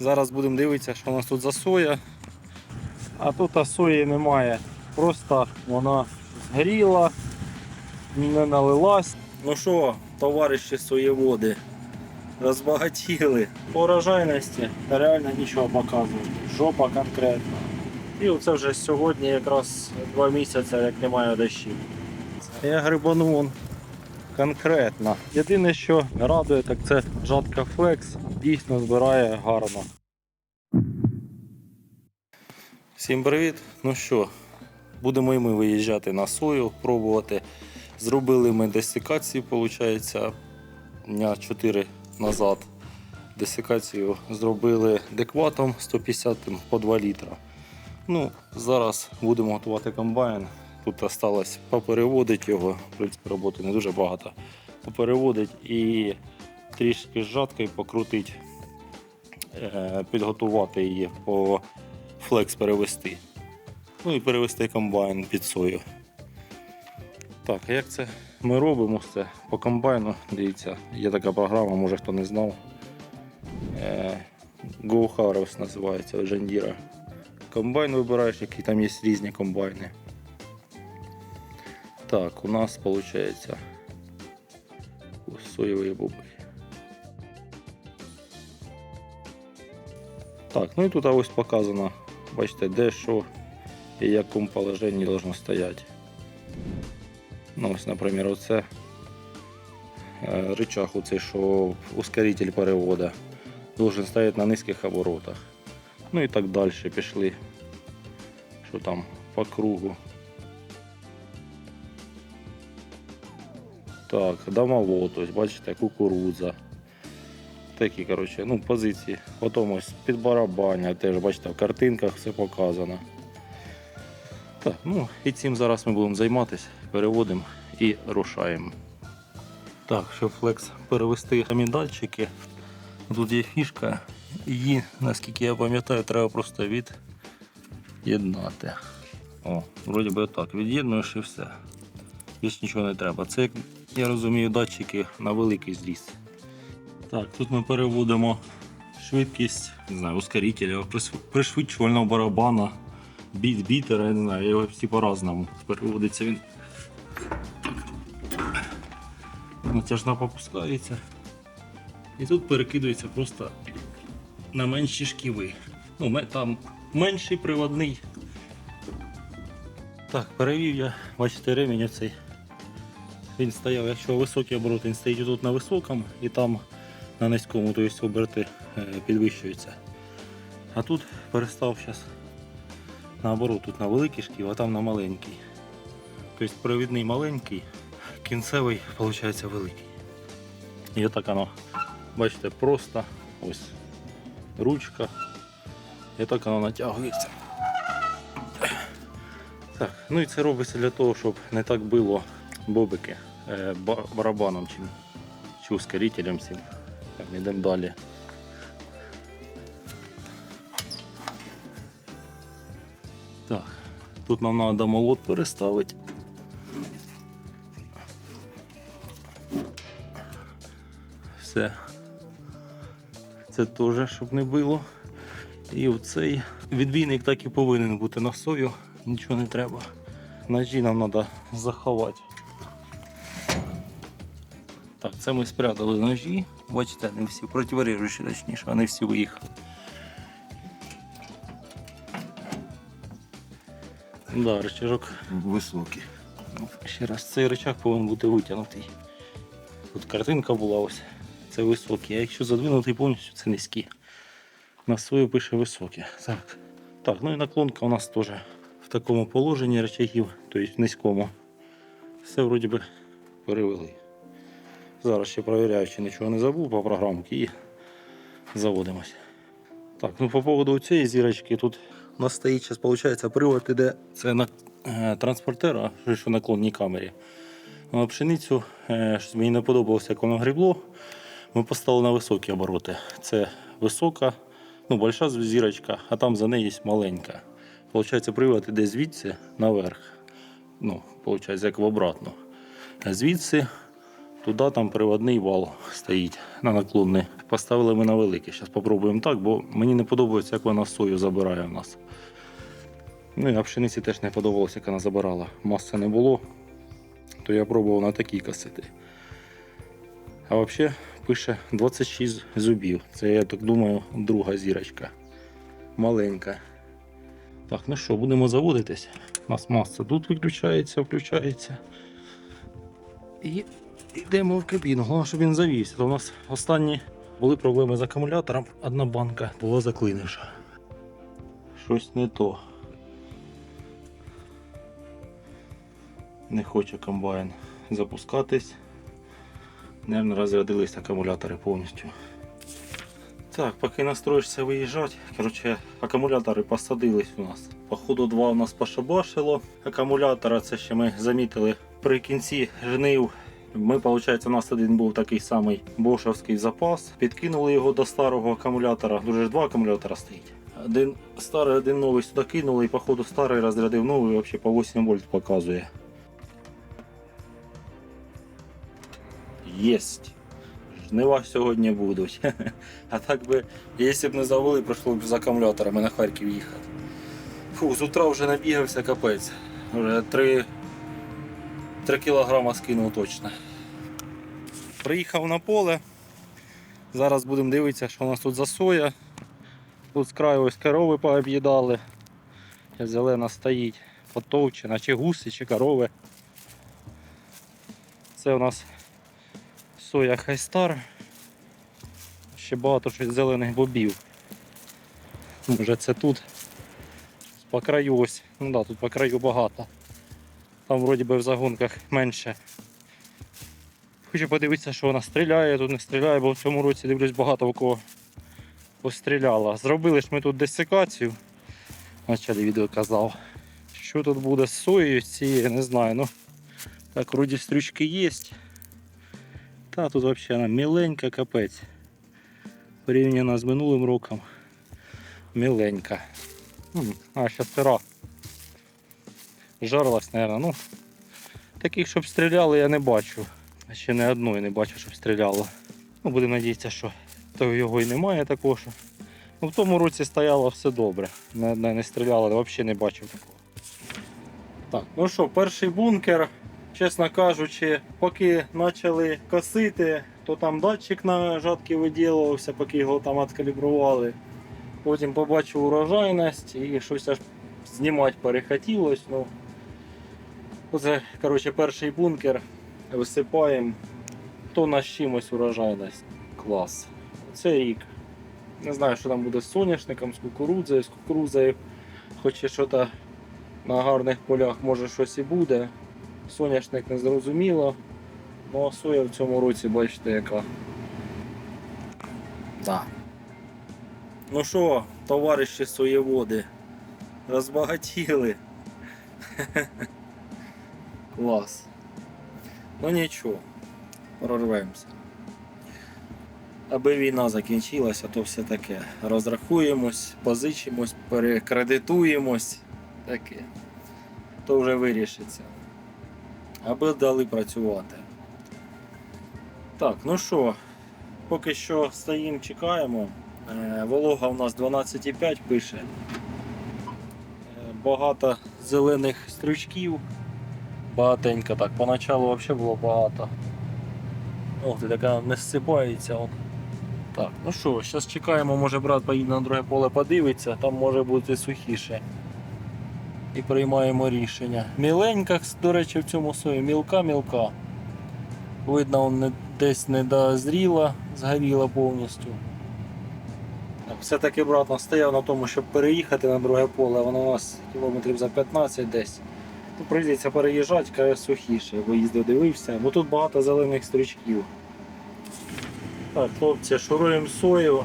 Зараз будемо дивитися, що у нас тут за соя. А тут сої немає. Просто вона згоріла, не налилась. Ну що, товариші соєводи, розбагатіли. По урожайності реально нічого показує. Жопа конкретно. І оце вже сьогодні якраз два місяці, як немає дощів. Я грибанув вон конкретно. Єдине, що радує, так це жатка Flex дійсно збирає гарно. Всім привіт! Ну що, будемо і ми виїжджати на сою, пробувати. Зробили ми десикацію, виходить, дня 4 назад. Десикацію зробили декватом 150 по 2 літра. Ну, зараз будемо готувати комбайн. Тут осталось попереводити його, в принципі, роботи не дуже багато. Попереводити і трішки з жаткою покрутити, е, підготувати її по флекс перевести. Ну і перевести комбайн під сою. Так, як це ми робимо все по комбайну? Дивіться, є така програма, може хто не знав. Е, Go Harvest називається у Жандіра. Комбайн вибираєш, які там є різні комбайни. Так, у нас виходить соєвий бобові. Так, ну і тут ось показано, бачите, де що і в якому положенні должно стояти. Ну, ось, наприклад, оце е, рычаг, оцей, що ускоритель перевода, должен стояти на низьких оборотах. Ну і так далі пішли. Що там по кругу. Так, домолот, ось бачите, кукурудза. Такі, коротше, ну, позиції. Потім ось під барабаня, теж бачите, в картинках все показано. Так, ну і цим зараз ми будемо займатися, переводимо і рушаємо. Так, щоб флекс перевести самі тут є фішка, її, наскільки я пам'ятаю, треба просто від'єднати. О, вроді би так, від'єднуєш і все. Більш нічого не треба. Це, як я розумію, датчики на великий зріст. Так, тут ми переводимо швидкість, не знаю, ускорителя, пришвидшувального барабана, біт, бітера, я не знаю, його всі по-разному. Переводиться він. Натяжна попускається. І тут перекидується просто на менші шківи. Ну, там менший приводний. Так, перевів я, бачите, ремінь оцей. Він стояв, якщо високий оборот, він стоїть тут на високому і там на низькому, тобто оберти е, підвищуються. А тут перестав зараз наоборот, тут на великий шків, а там на маленький. Тобто провідний маленький, кінцевий виходить великий. І отак воно, бачите, просто ось ручка. І так воно натягується. Так, ну і це робиться для того, щоб не так було бобики барабаном чим, чи ускорителем цим. Так, йдемо далі. Так, тут нам треба молот переставити. Все. Це теж, щоб не було. І оцей відбійник так і повинен бути на сою, нічого не треба. Ножі нам треба заховати. Так, це ми спрятали ножі. Бачите, не всі противорежущі, точніше, вони всі виїхали. Да, рычажок. Високі. Ну, Ще раз, цей рычаг повинен бути витягнутий. Тут картинка була ось. Це високий, а якщо задвинутий повністю, це низький. На свою пише високі. Так. Так, ну і наклонка у нас теж в такому положенні рычагів, тобто в низькому. Все вроді би перевели. Зараз ще перевіряю, чи нічого не забув по програмці і заводимось. Так, ну по поводу цієї зірочки тут у нас стоїть зараз, виходить, привод іде це на е, транспортера, що- що на клонній камері. На пшеницю, е, щось мені не подобалося, як воно грібло. Ми поставили на високі обороти. Це висока, ну, большая зірочка, а там за нею є маленька. Получається, привод іде звідси наверх. Ну, виходить, як в обратно. Звідси Туди там приводний вал стоїть на наклонний. Поставили ми на великий. Зараз спробуємо так, бо мені не подобається, як вона сою забирає в нас. Ну і а пшениці теж не подобалося, як вона забирала. Маси не було, то я пробував на такій касети. А взагалі пише 26 зубів. Це, я так думаю, друга зірочка. Маленька. Так, ну що, будемо заводитись. У нас маса тут виключається, включається. І йдемо в кабіну. Головне, щоб він завівся. То у нас останні були проблеми з акумулятором. Одна банка була заклинивша. Щось не то. Не хоче комбайн запускатись. Наверно, розрядились акумулятори повністю. Так, поки настроїшся виїжджати, коротше, акумулятори посадились у нас. Походу, два у нас пошабашило. Акумулятора це ще ми замітили при кінці жнив. Ми, виходить, у нас один був такий самий бошовський запас. Підкинули його до старого акумулятора. Дуже два акумулятора стоїть. Один старий, один новий сюди кинули, і походу старий розрядив новий, взагалі по 8 вольт показує. Єсть. Жнива сьогодні будуть. А так би, якщо б не завели, прийшло б з акумуляторами на Харків їхати. Фу, з утра вже набігався капець. Вже 3, 3 кілограма скинув точно. Приїхав на поле. Зараз будемо дивитися, що у нас тут за соя. Тут з краю ось корови пооб'їдали. Зелена стоїть, потовчена, чи гуси, чи корови. Це у нас соя Хайстар. Ще багато щось зелених бобів. Може це тут. По краю ось. Ну да, тут по краю багато. Там вроді би в загонках менше. Хочу подивитися, що вона стріляє, тут не стріляє, бо в цьому році дивлюсь багато в кого постріляла. Зробили ж ми тут десикацію. Началі відео казав. Що тут буде з соєю цією, не знаю. Ну, так, вроді стрючки є. Та тут взагалі вона міленька капець. Порівняно з минулим роком. Міленька. А, ще сира. Жарлась, мабуть. Ну, таких, щоб стріляли, я не бачу. Ще не одної не бачу, щоб стріляло. Ну, будемо надіятися, що то його і немає такого. Ну, в тому році стояло все добре. Не, не, не стріляло, взагалі не бачив такого. Так, ну що, перший бункер чесно кажучи, поки почали косити, то там датчик на жатки виділувався, поки його там відкалібрували. Потім побачив урожайність і щось аж знімати перехотілось. Ну, це коротше, перший бункер. Висипаємо. То на чимось урожайність. Клас. Це рік. Не знаю, що там буде з соняшником, з кукурудзою, з кукурудзою. Хоч і що то на гарних полях може щось і буде. Соняшник не зрозуміло. Ну а соя в цьому році, бачите, яка. Да. Ну що, товариші соєводи, розбагатіли. Клас. Ну нічого, прорвемося. Аби війна закінчилася, то все таке. Розрахуємось, позичимось, перекредитуємось. Таке. То вже вирішиться аби дали працювати. Так, ну що, поки що стоїмо, чекаємо. Е, Волога у нас 12,5 пише. Е, Багато зелених стрючків. Багатенько так. Поначалу взагалі було багато. Ох, така не зсипається. Так, ну що, зараз чекаємо, може брат поїде на друге поле подивиться, там може бути сухіше і приймаємо рішення. Міленька, до речі, в цьому сої, мілка-мілка. Видно, он не, десь не дозріла, згоріла повністю. Так, Все-таки брат нас стояв на тому, щоб переїхати на друге поле, воно у нас кілометрів за 15 десь. То прийдеться переїжджати, каже сухіше, виїздив, дивився, бо тут багато зелених стрічків. Так, хлопці, шуруємо сою.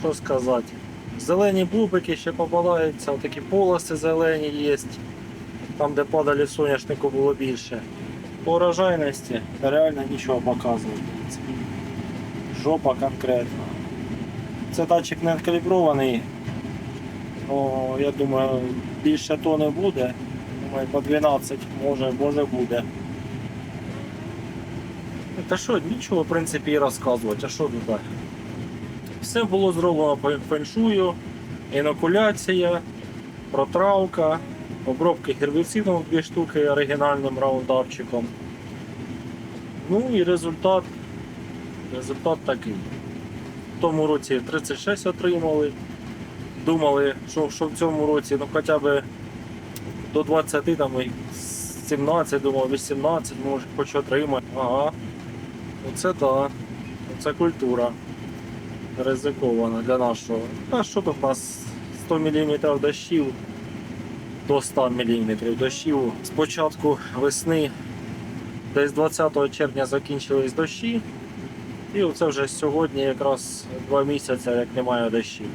Що сказати? Зелені бубики ще попадаються, такі полоси зелені є. Там, де падалі соняшнику було більше. По урожайності реально нічого показує. Жопа конкретно. Це датчик не калібрований. Ну, я думаю, більше то не буде. Думаю, по 12 може, може буде. Та що, нічого, в принципі, і розказувати, а що тут? Все було зроблено по феншую, інокуляція, протравка, обробки гербіцидом дві штуки оригінальним раундапчиком. Ну і результат, результат такий. В тому році 36 отримали. Думали, що, що в цьому році ну, хоча б до 20, там, 17, думав, 18, може хоч отримати. Ага. Оце так. Оце культура. Ризикована для нашого. А що тут у нас 100 мм дощів до 100 мм дощів. З початку весни, десь 20 червня закінчились дощі. І оце вже сьогодні якраз два місяці, як немає дощів.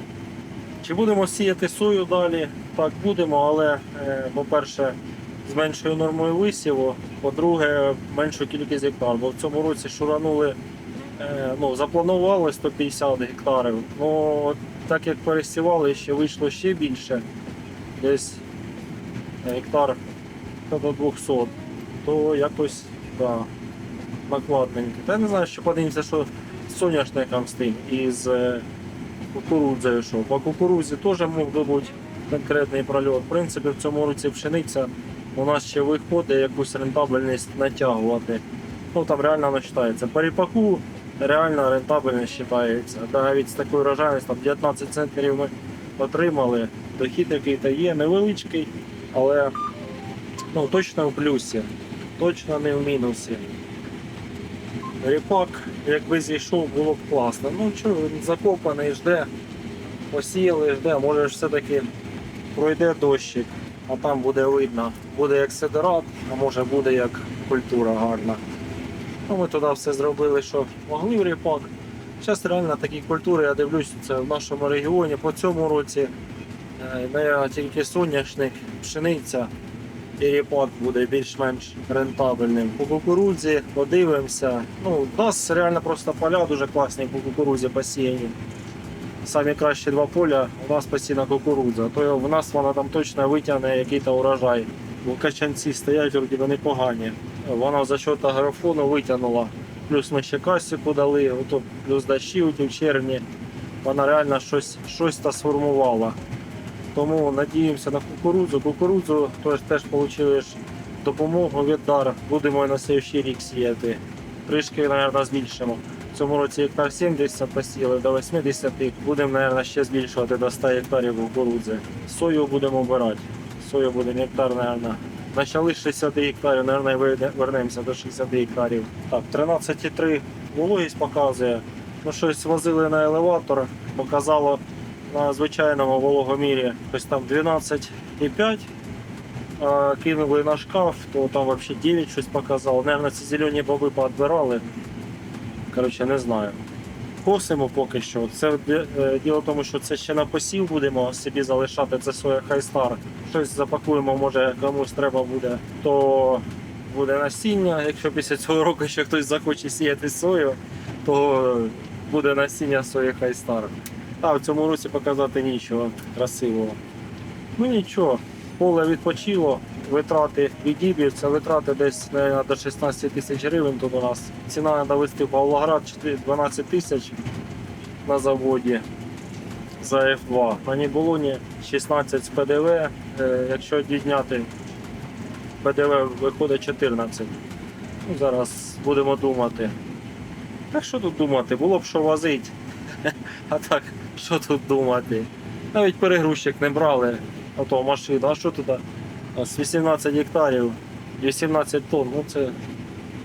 Чи будемо сіяти сою далі? Так, будемо, але, е, по-перше, з меншою нормою висіву, по-друге, меншу кількість гектар. Бо в цьому році шуранули, е, ну, запланували 150 гектарів. Ну, так як пересівали, ще вийшло ще більше, десь гектар до 200, то якось да, накладненько. Та я не знаю, що подивимося, що з соняшником з тим і з е, кукурудзою, що по кукурудзі теж мог бути конкретний прольот. В принципі, в цьому році пшениця у нас ще виходить якусь рентабельність натягувати. Ну там реально вважається. По ріпаку реально рентабельність вважається. Навіть з такою рожайністю, там 19 центнерів ми отримали. Дохід який-то є, невеличкий, але ну, точно в плюсі, точно не в мінусі. Ріпак, якби зійшов, було б класно. Ну він закопаний, жде, посіяли, жде, може все-таки пройде дощик, а там буде видно. Буде як сидорат, а може буде як культура гарна. Ну, ми туди все зробили, що могли в ріпак. Зараз реально такі культури, я дивлюсь, це в нашому регіоні по цьому році. е, Не тільки соняшник, пшениця і ріпак буде більш-менш рентабельним. По кукурудзі подивимося. Ну, у нас реально просто поля дуже класні по кукурудзі посіяні. Самі кращі два поля у нас постійно кукурудза. То в нас вона там точно витягне якийсь урожай. Бо качанці стоять вроді вони погані. Вона за счет агрофону витягнула. Плюс ми ще касіку дали, ото плюс дощі у червні. Вона реально щось, щось та сформувала. Тому надіємося на кукурудзу. Кукурудзу теж, теж отримали допомогу від дар. Будемо на слідчий рік сіяти. Трішки, мабуть, збільшимо. В цьому році гектар 70 посіяли до 80, будемо, мабуть, ще збільшувати до 100 гектарів кукурудзи. Сою будемо обирати. Сою будемо гектар, мабуть. Почали з 60 гектарів, мабуть, вернемося до 60 гектарів. Так, 13,3 вологість показує. Ну, щось возили на елеватор, показало на звичайному вологомірі ось там 12,5. А, кинули на шкаф, то там взагалі 9 щось показало. Наверное, ці зелені боби поотбирали. Коротше, не знаю. Косимо поки що. Це е, діло в тому, що це ще на посів будемо собі залишати. Це соя хайстар. Щось запакуємо, може комусь треба буде. То буде насіння. Якщо після цього року ще хтось захоче сіяти сою, то буде насіння сої хайстар. А в цьому році показати нічого красивого. Ну нічого, поле відпочило, витрати відіб'ються, витрати десь до 16 тисяч гривень тут у нас. Ціна треба вести в Павлоград 12 тисяч на заводі за F2. На Ніболоні 16 з ПДВ, е, якщо відняти ПДВ виходить 14. Ну, зараз будемо думати. Так що тут думати? Було б що возити. А так, що тут думати? Навіть перегрузчик не брали, а то машина, а що туди? З 18 гектарів 18 тонн, ну це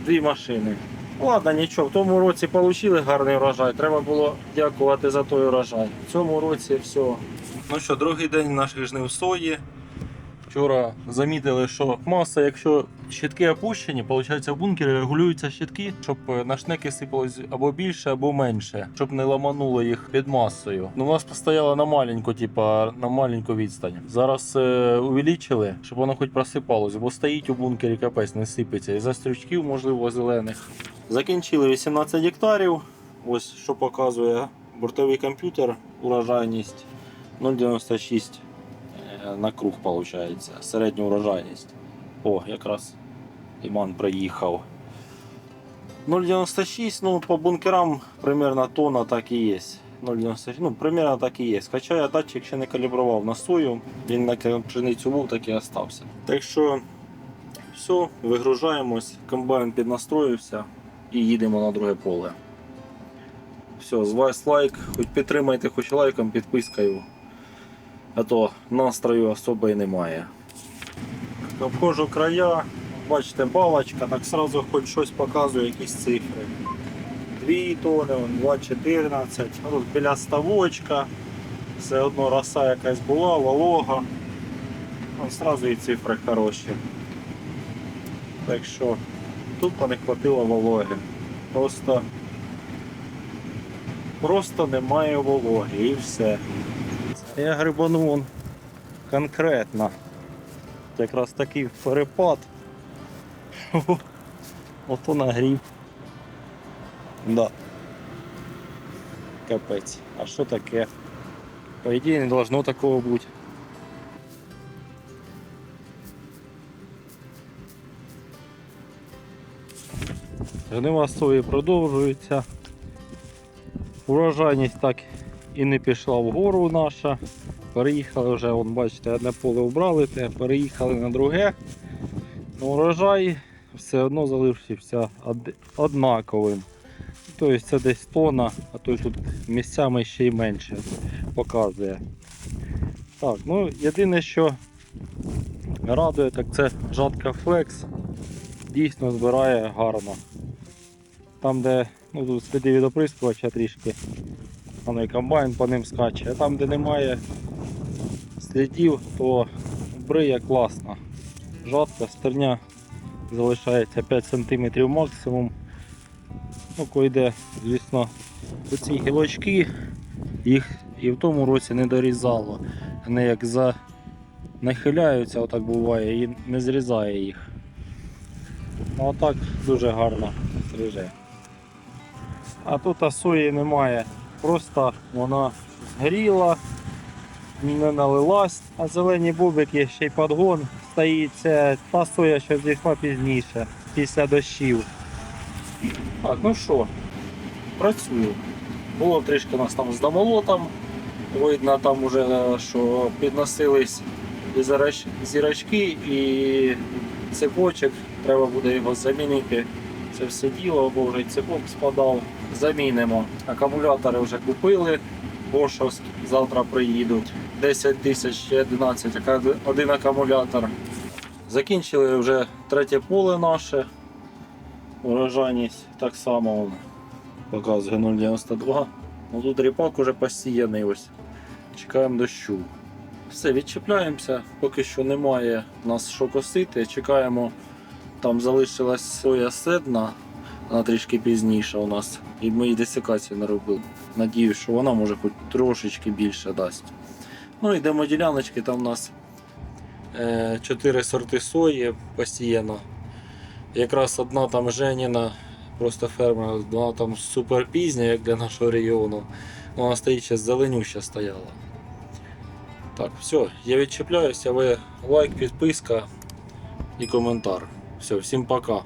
дві машини. Ладно, нічого, в тому році отримали гарний урожай. Треба було дякувати за той урожай. В цьому році все. Ну що, другий день наших жнив сої. Вчора замітили, що маса, якщо щитки опущені, виходить в бункері регулюються щитки, щоб на шнеки сипалось або більше, або менше, щоб не ламануло їх під масою. Ну, у нас стояло на маленьку, типа на маленьку відстань. Зараз е, увеличили, щоб воно хоч просипалось, бо стоїть у бункері капець, не сипеться. І за стрючків, можливо, зелених. Закінчили 18 гектарів. Ось що показує бортовий комп'ютер, урожайність 0,96 е, на круг виходить, середня урожайність. О, якраз Іман приїхав. 0,96, ну по бункерам примерно тонна так і є. 0,96, ну примерно так і є. Хоча я датчик ще не калібрував на сою, він на пшеницю був, так і остався. Так що все, вигружаємось, комбайн піднастроївся і їдемо на друге поле. Все, з вас лайк, хоч підтримайте хоч лайком, підпискою. А то настрою особо і немає. Обходжу края, бачите, балочка, так сразу хоч щось показує, якісь цифри. 2 тони, 2,14, ну, тут біля ставочка, все одно роса якась була, волога. Ну, сразу і цифри хороші. Так що тут не хватило вологи. Просто, просто немає вологи і все. Я грибанув он конкретно. Якраз такий перепад. Ото нагрів. Да. Капець. А що таке? По ідеї не должно такого бути. Жнива сої продовжується. Урожайність так і не пішла вгору наша. Переїхали вже, вон, бачите, одне поле вбрали, те, переїхали на друге. Ну, урожай все одно залишився однаковим. Тобто це десь тонна, а то тут місцями ще й менше показує. Так, ну єдине, що радує, так це жатка Flex. Дійсно збирає гарно. Там, де ну, тут сліди від трішки, там і комбайн по ним скаче, а там, де немає слідів, то бриє класно. Жатка, стерня залишається 5 см максимум. Ну, коли йде, звісно, оці гілочки, їх і в тому році не дорізало. Вони як за нахиляються, отак буває, і не зрізає їх. Ну а так дуже гарно стриже. А тут а сої немає. Просто вона згоріла, не налилась, а зелені бубики ще й подгон стоїть. Це та соя, що зійшла пізніше, після дощів. Так, ну що, працюю. Було трішки нас там з домолотом. Видно там уже, що підносились і зірочки і цепочок. Треба буде його замінити. Це все діло, бо вже цепок спадав. Замінимо. Акумулятори вже купили. Бошовські завтра приїдуть. 10 тисяч ще 11, один акумулятор. Закінчили вже третє поле наше. Урожайність так само показує 0,92. Ну тут ріпак уже посіяний ось. Чекаємо дощу. Все, відчіпляємося, поки що немає нас що косити. Чекаємо, там залишилась соя седна, вона трішки пізніше у нас. І ми її десикацію не робили. Надіюсь, що вона може хоч трошечки більше дасть. Ну йдемо діляночки, там у нас 4 сорти сої посіяно. Якраз одна там Женіна, просто фермер, вона там супер пізня, як для нашого регіону. Вона стоїть ще зеленюща стояла. Так, все, я відчіпляюся, ви лайк, підписка і коментар. Все, всім пока.